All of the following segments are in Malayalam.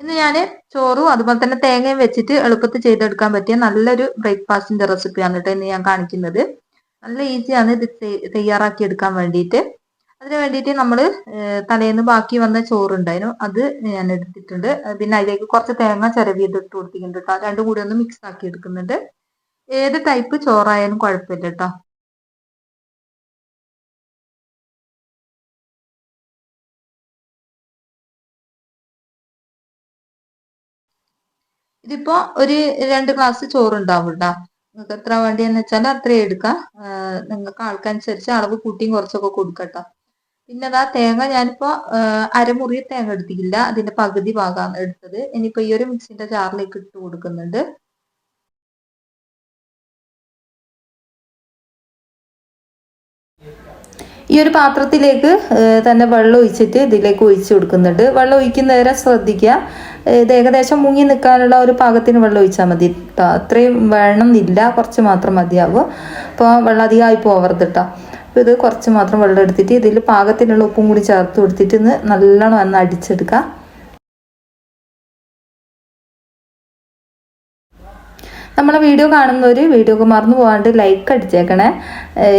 ഇന്ന് ഞാൻ ചോറും അതുപോലെ തന്നെ തേങ്ങയും വെച്ചിട്ട് എളുപ്പത്തിൽ ചെയ്തെടുക്കാൻ പറ്റിയ നല്ലൊരു ബ്രേക്ക്ഫാസ്റ്റിന്റെ റെസിപ്പിയാണ് കേട്ടോ ഇന്ന് ഞാൻ കാണിക്കുന്നത്. നല്ല ഈസിയാണ് ഇത് തയ്യാറാക്കി എടുക്കാൻ വേണ്ടിയിട്ട്. അതിന് വേണ്ടിയിട്ട് നമ്മൾ തലേന്ന് ബാക്കി വന്ന ചോറുണ്ടായിരുന്നു. അത് ഞാൻ എടുത്തിട്ടുണ്ട്. പിന്നെ അതിലേക്ക് കുറച്ച് തേങ്ങ ചിരവിയത് ഇട്ട് കൊടുത്തിട്ടുണ്ട് കേട്ടോ. രണ്ടും കൂടി ഒന്ന് മിക്സ് ആക്കി എടുക്കുന്നുണ്ട്. ഏത് ടൈപ്പ് ചോറായാലും കുഴപ്പമില്ല കേട്ടോ. ഇതിപ്പോ ഒരു രണ്ട് ഗ്ലാസ് ചോറുണ്ടാവും കേട്ടോ നിങ്ങൾക്ക് എത്ര വേണ്ടിയെന്ന് വെച്ചാൽ അത്രയും എടുക്കാം. നിങ്ങൾക്ക് ആൾക്കനുസരിച്ച് അളവ് കൂട്ടിയും കുറച്ചൊക്കെ കൊടുക്കട്ടോ. പിന്നെ അതാ തേങ്ങ ഞാനിപ്പോ അരമുറി തേങ്ങ എടുത്തിട്ടില്ല. അതിന്റെ പകുതി ഭാഗമാണ് എടുത്തത്. ഇനിയിപ്പോ ഈ ഒരു മിക്സിന്റെ ജാറിലേക്ക് ഇട്ട് കൊടുക്കുന്നുണ്ട്. ഈ ഒരു പാത്രത്തിലേക്ക് തന്നെ വെള്ളം ഒഴിച്ചിട്ട് ഇതിലേക്ക് ഒഴിച്ചു കൊടുക്കുന്നുണ്ട്. വെള്ളം ഒഴിക്കുന്നവരെ ശ്രദ്ധിക്കുക. ഇത് ഏകദേശം മുങ്ങി നിൽക്കാനുള്ള ഒരു പാകത്തിന് വെള്ളം ഒഴിച്ചാൽ മതി. കേട്ടോ അത്രയും എന്നില്ല കുറച്ച് മാത്രം മതിയാവും. അപ്പോൾ വെള്ളം അധികമായി പോവരുത് കേട്ടോ അപ്പോൾ ഇത് കുറച്ച് മാത്രം വെള്ളം എടുത്തിട്ട് ഇതിൽ പാകത്തിനുള്ള ഉപ്പും കൂടി ചേർത്ത് കൊടുത്തിട്ട് ഇന്ന് നല്ലോണം ഒന്ന് അടിച്ചെടുക്കുക നമ്മളെ വീഡിയോ കാണുന്നവർ വീഡിയോക്ക് മറന്നു പോകാണ്ട് ലൈക്ക് അടിച്ചേക്കണേ.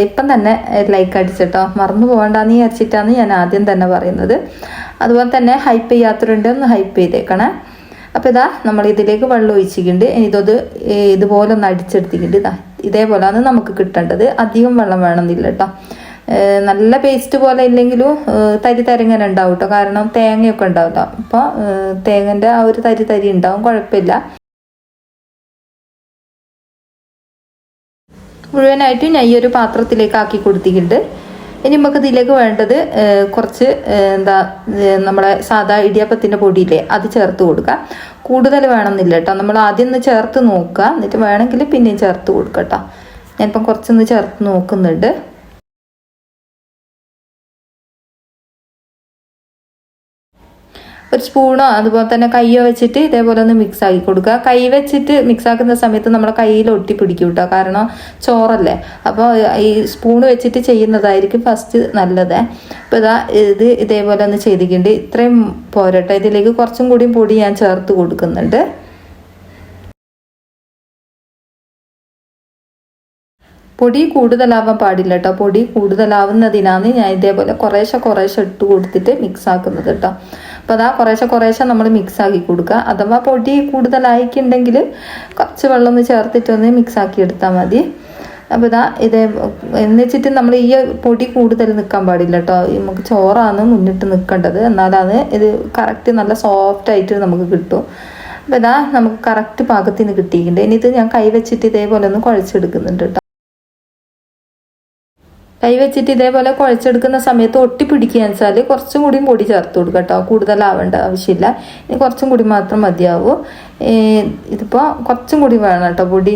ഇപ്പം തന്നെ ലൈക്ക് അടിച്ചിട്ടോ. മറന്നു പോകണ്ടെന്ന് വിചാരിച്ചിട്ടാണ് ഞാൻ ആദ്യം തന്നെ പറയുന്നത്. അതുപോലെ തന്നെ ഹൈപ്പ് ചെയ്യാത്തവരുണ്ട് ഒന്ന് ഹൈപ്പ് ചെയ്തേക്കണേ. അപ്പോൾ ഇതാ നമ്മൾ ഇതിലേക്ക് വെള്ളം ഒഴിച്ചിട്ടുണ്ട്. ഇതൊത് ഇതുപോലെ ഒന്ന് അടിച്ചെടുത്തിട്ടുണ്ട്. ഇതാ ഇതേപോലെയാണ് നമുക്ക് കിട്ടേണ്ടത്. അധികം വെള്ളം വേണമെന്നില്ല കേട്ടോ. നല്ല പേസ്റ്റ് പോലെ ഇല്ലെങ്കിലും തരി തരിങ്ങനെ ഉണ്ടാവും കേട്ടോ. കാരണം തേങ്ങയൊക്കെ ഉണ്ടാവില്ല അപ്പോൾ തേങ്ങന്റെ ആ ഒരു തരി തരി ഉണ്ടാവും. കുഴപ്പമില്ല. മുഴുവനായിട്ട് ഞാൻ ഈ ഒരു പാത്രത്തിലേക്ക് ആക്കി കൊടുത്തിട്ടുണ്ട്. ഇനി നമുക്ക് ഇതിലേക്ക് വേണ്ടത് കുറച്ച് എന്താ നമ്മുടെ സാധാ ഇടിയപ്പത്തിന്റെ പൊടിയില്ലേ അത് ചേർത്ത് കൊടുക്കുക. കൂടുതൽ വേണമെന്നില്ല കേട്ടോ. നമ്മൾ ആദ്യം ഒന്ന് ചേർത്ത് നോക്കുക. എന്നിട്ട് വേണമെങ്കിൽ പിന്നെയും ചേർത്ത് കൊടുക്കുക കേട്ടോ. ഞാനിപ്പം കുറച്ചൊന്ന് ചേർത്ത് നോക്കുന്നുണ്ട്. ഒരു സ്പൂണോ അതുപോലെ തന്നെ കയ്യോ വെച്ചിട്ട് ഇതേപോലെ ഒന്ന് മിക്സ് ആക്കി കൊടുക്കുക. കൈ വെച്ചിട്ട് മിക്സ് ആക്കുന്ന സമയത്ത് നമ്മുടെ കയ്യിൽ ഒട്ടി പിടിക്കും കേട്ടോ കാരണം ചോറല്ലേ. അപ്പോൾ ഈ സ്പൂൺ വെച്ചിട്ട് ചെയ്യുന്നതായിരിക്കും ഫസ്റ്റ് നല്ലത്. അപ്പോൾ ഇതാ ഇത് ഇതേപോലെ ഒന്ന് ചെയ്തിട്ടുണ്ട്. ഇത്രയും പോരട്ടെ ഇതിലേക്ക് കുറച്ചും കൂടി പൊടി ഞാൻ ചേർത്ത് കൊടുക്കുന്നുണ്ട്. പൊടി കൂടുതലാവാൻ പാടില്ല കേട്ടോ പൊടി കൂടുതലാവുന്നതിനാണ് ഞാൻ ഇതേപോലെ കുറേശ്ശെ കുറേശ്ശെ ഇട്ട് കൊടുത്തിട്ട് മിക്സ് ആക്കുന്നത് കേട്ടോ അപ്പോൾ അതാ കുറേശ്ശെ കുറേശ്ശെ നമ്മൾ മിക്സ് ആക്കി കൊടുക്കുക അഥവാ പൊടി കൂടുതലായിക്കുണ്ടെങ്കിൽ കുറച്ച് വെള്ളം ഒന്ന് ചേർത്തിട്ടൊന്ന് മിക്സ് ആക്കി എടുത്താൽ മതി. അപ്പോൾ ഇതാ ഇത് എന്നുവെച്ചിട്ട് നമ്മൾ ഈ പൊടി കൂടുതൽ നിൽക്കാൻ പാടില്ല കേട്ടോ നമുക്ക് ചോറാണ് മുന്നിട്ട് നിൽക്കേണ്ടത് എന്നാലാണ് ഇത് കറക്റ്റ് നല്ല സോഫ്റ്റ് ആയിട്ട് നമുക്ക് കിട്ടും. അപ്പോൾ ഇതാ നമുക്ക് കറക്റ്റ് പാകത്തിന് കിട്ടിയിട്ടുണ്ട്. ഇനി ഇത് ഞാൻ കൈ വെച്ചിട്ട് ഇതേപോലെ ഒന്ന് കുഴച്ചെടുക്കുന്നുണ്ട് കേട്ടോ കൈ വെച്ചിട്ട് ഇതേപോലെ കുഴച്ചെടുക്കുന്ന സമയത്ത് ഒട്ടി പിടിക്കുകയെന്ന് വെച്ചാൽ കുറച്ചും കൂടി പൊടി ചേർത്ത് കൊടുക്കുക കേട്ടോ. കൂടുതലാവേണ്ട ആവശ്യമില്ല. ഇനി കുറച്ചും കൂടി മാത്രം മതിയാവൂ. ഇതിപ്പോൾ കുറച്ചും കൂടി വേണം കേട്ടോ പൊടി.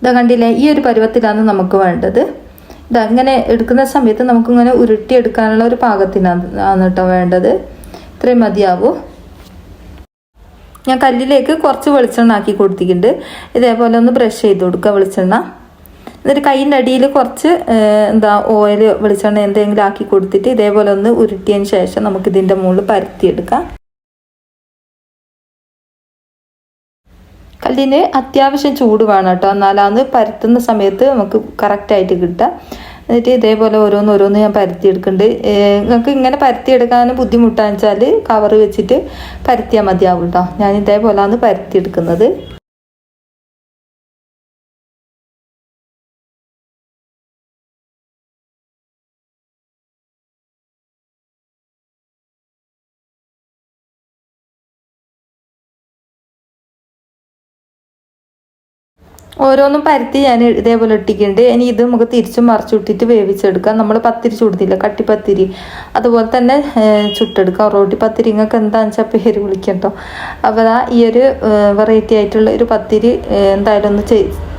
ഇതാ കണ്ടില്ലേ ഈ ഒരു പരുവത്തിലാണ് നമുക്ക് വേണ്ടത്. ഇതാ ഇങ്ങനെ എടുക്കുന്ന സമയത്ത് നമുക്കിങ്ങനെ ഉരുട്ടിയെടുക്കാനുള്ള ഒരു പാകത്തിനാണ് കേട്ടോ വേണ്ടത്. ഇത്രയും മതിയാവും. ഞാൻ കല്ലിലേക്ക് കുറച്ച് വെളിച്ചെണ്ണ ആക്കി കൊടുത്തിട്ടുണ്ട്. ഇതേപോലെ ഒന്ന് ബ്രഷ് ചെയ്ത് കൊടുക്കുക വെളിച്ചെണ്ണ. എന്നിട്ട് കൈയിന്റെ അടിയിൽ കുറച്ച് എന്താ ഓയിൽ വെളിച്ചെണ്ണ എന്തെങ്കിലും ആക്കി കൊടുത്തിട്ട് ഇതേപോലെ ഒന്ന് ഉരുട്ടിയതിന് ശേഷം നമുക്ക് ഇതിന്റെ മുകളിൽ പരത്തിയെടുക്കാം. കല്ലിന് അത്യാവശ്യം ചൂട് വേണം കേട്ടോ. എന്നാലാന്ന് പരത്തുന്ന സമയത്ത് നമുക്ക് കറക്റ്റായിട്ട് കിട്ടുക. എന്നിട്ട് ഇതേപോലെ ഓരോന്ന് ഓരോന്ന് ഞാൻ പരത്തിയെടുക്കുന്നുണ്ട് നിങ്ങൾക്ക് ഇങ്ങനെ പരത്തിയെടുക്കാൻ ബുദ്ധിമുട്ടാന്ന് വെച്ചാൽ കവർ വെച്ചിട്ട് പരത്തിയാൽ മതിയാവും കേട്ടോ ഞാൻ ഇതേപോലെയാണ് പരത്തിയെടുക്കുന്നത്. ഓരോന്നും പരത്തി ഞാൻ ഇതേപോലെ ഇട്ടിക്കുന്നുണ്ട് ഇനി ഇത് നമുക്ക് തിരിച്ചും മറിച്ചു ഇട്ടിട്ട് വേവിച്ചെടുക്കാം. നമ്മൾ പത്തിരി ചുടുന്നില്ല? കട്ടിപ്പത്തിരി. അതുപോലെ തന്നെ ചുട്ടെടുക്കാം. റോട്ടി പത്തിരി നിങ്ങൾക്ക് എന്താണെന്ന് വെച്ചാൽ പേര് വിളിക്കട്ടോ. അപ്പോൾ ആ ഈ ഒരു വെറൈറ്റി ആയിട്ടുള്ള ഒരു പത്തിരി എന്തായാലും ഒന്ന്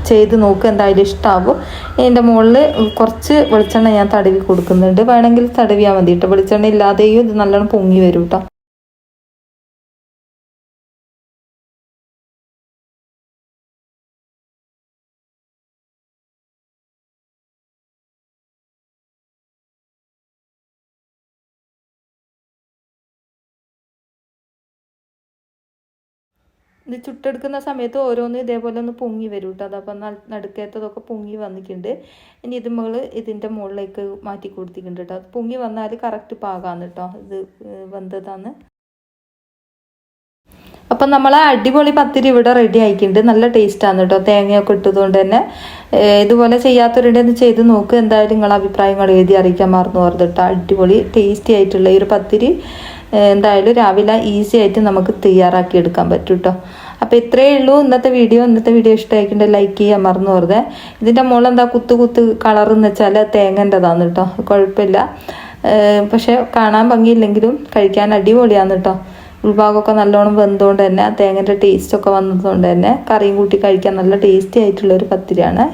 ചെയ്ത് നോക്കുക എന്തായാലും ഇഷ്ടമാവും എന്റെ മുകളിൽ കുറച്ച് വെളിച്ചെണ്ണ ഞാൻ തടവി കൊടുക്കുന്നുണ്ട്. വേണമെങ്കിൽ തടവിയാൽ മതി കേട്ടോ വെളിച്ചെണ്ണ ഇല്ലാതെയും ഇത് നല്ലോണം പൊങ്ങി വരും കേട്ടോ ഇത് ചുട്ടെടുക്കുന്ന സമയത്ത് ഓരോന്നും ഇതേപോലെ ഒന്ന് പൊങ്ങി വരും കേട്ടോ അതപ്പം നടുക്കേത്തതൊക്കെ പൊങ്ങി വന്നിട്ടുണ്ട് ഇനി ഇത് നമ്മൾ ഇതിന്റെ മുകളിലേക്ക് മാറ്റി കൊടുത്തിട്ടുണ്ട് കേട്ടോ പൊങ്ങി വന്നാൽ കറക്റ്റ് പാകാന്ന് കേട്ടോ ഇത് ഏഹ് വെന്തതാന്ന്. അപ്പം നമ്മൾ അടിപൊളി പത്തിരി ഇവിടെ റെഡി ആയിട്ടുണ്ട് നല്ല ടേസ്റ്റാണ് കേട്ടോ തേങ്ങയൊക്കെ ഇട്ടതുകൊണ്ട് തന്നെ. ഇതുപോലെ ചെയ്യാത്തവരുടെ ഒന്ന് ചെയ്ത് നോക്ക്. എന്തായാലും നിങ്ങളെ അഭിപ്രായങ്ങൾ എഴുതി അറിയിക്കാൻ മറന്നു പോകരുത് അടിപൊളി ടേസ്റ്റി ആയിട്ടുള്ള ഈ ഒരു പത്തിരി. എന്തായാലും രാവിലെ ഈസി ആയിട്ട് നമുക്ക് തയ്യാറാക്കി എടുക്കാൻ പറ്റും കേട്ടോ അപ്പോൾ ഇത്രയേ ഉള്ളൂ. ഇന്നത്തെ വീഡിയോ ഇന്നത്തെ വീഡിയോ ഇഷ്ടമായിട്ടുണ്ട് ലൈക്ക് ചെയ്യാൻ മറന്നു വെറുതെ ഇതിന്റെ മുകളിൽ എന്താ കുത്തു കുത്ത് കളർ എന്ന് വെച്ചാൽ തേങ്ങന്റെതാണ് കേട്ടോ. കുഴപ്പമില്ല. പക്ഷേ പക്ഷെ കാണാൻ ഭംഗിയില്ലെങ്കിലും കഴിക്കാൻ അടിപൊളിയാണ് കേട്ടോ. ഉൾഭാഗമൊക്കെ നല്ലോണം വെന്തുകൊണ്ട് തന്നെ ആ തേങ്ങന്റെ ടേസ്റ്റൊക്കെ വന്നതുകൊണ്ട് തന്നെ കറിയും കൂട്ടി കഴിക്കാൻ നല്ല ടേസ്റ്റി ആയിട്ടുള്ള ഒരു പത്തിരിയാണ്.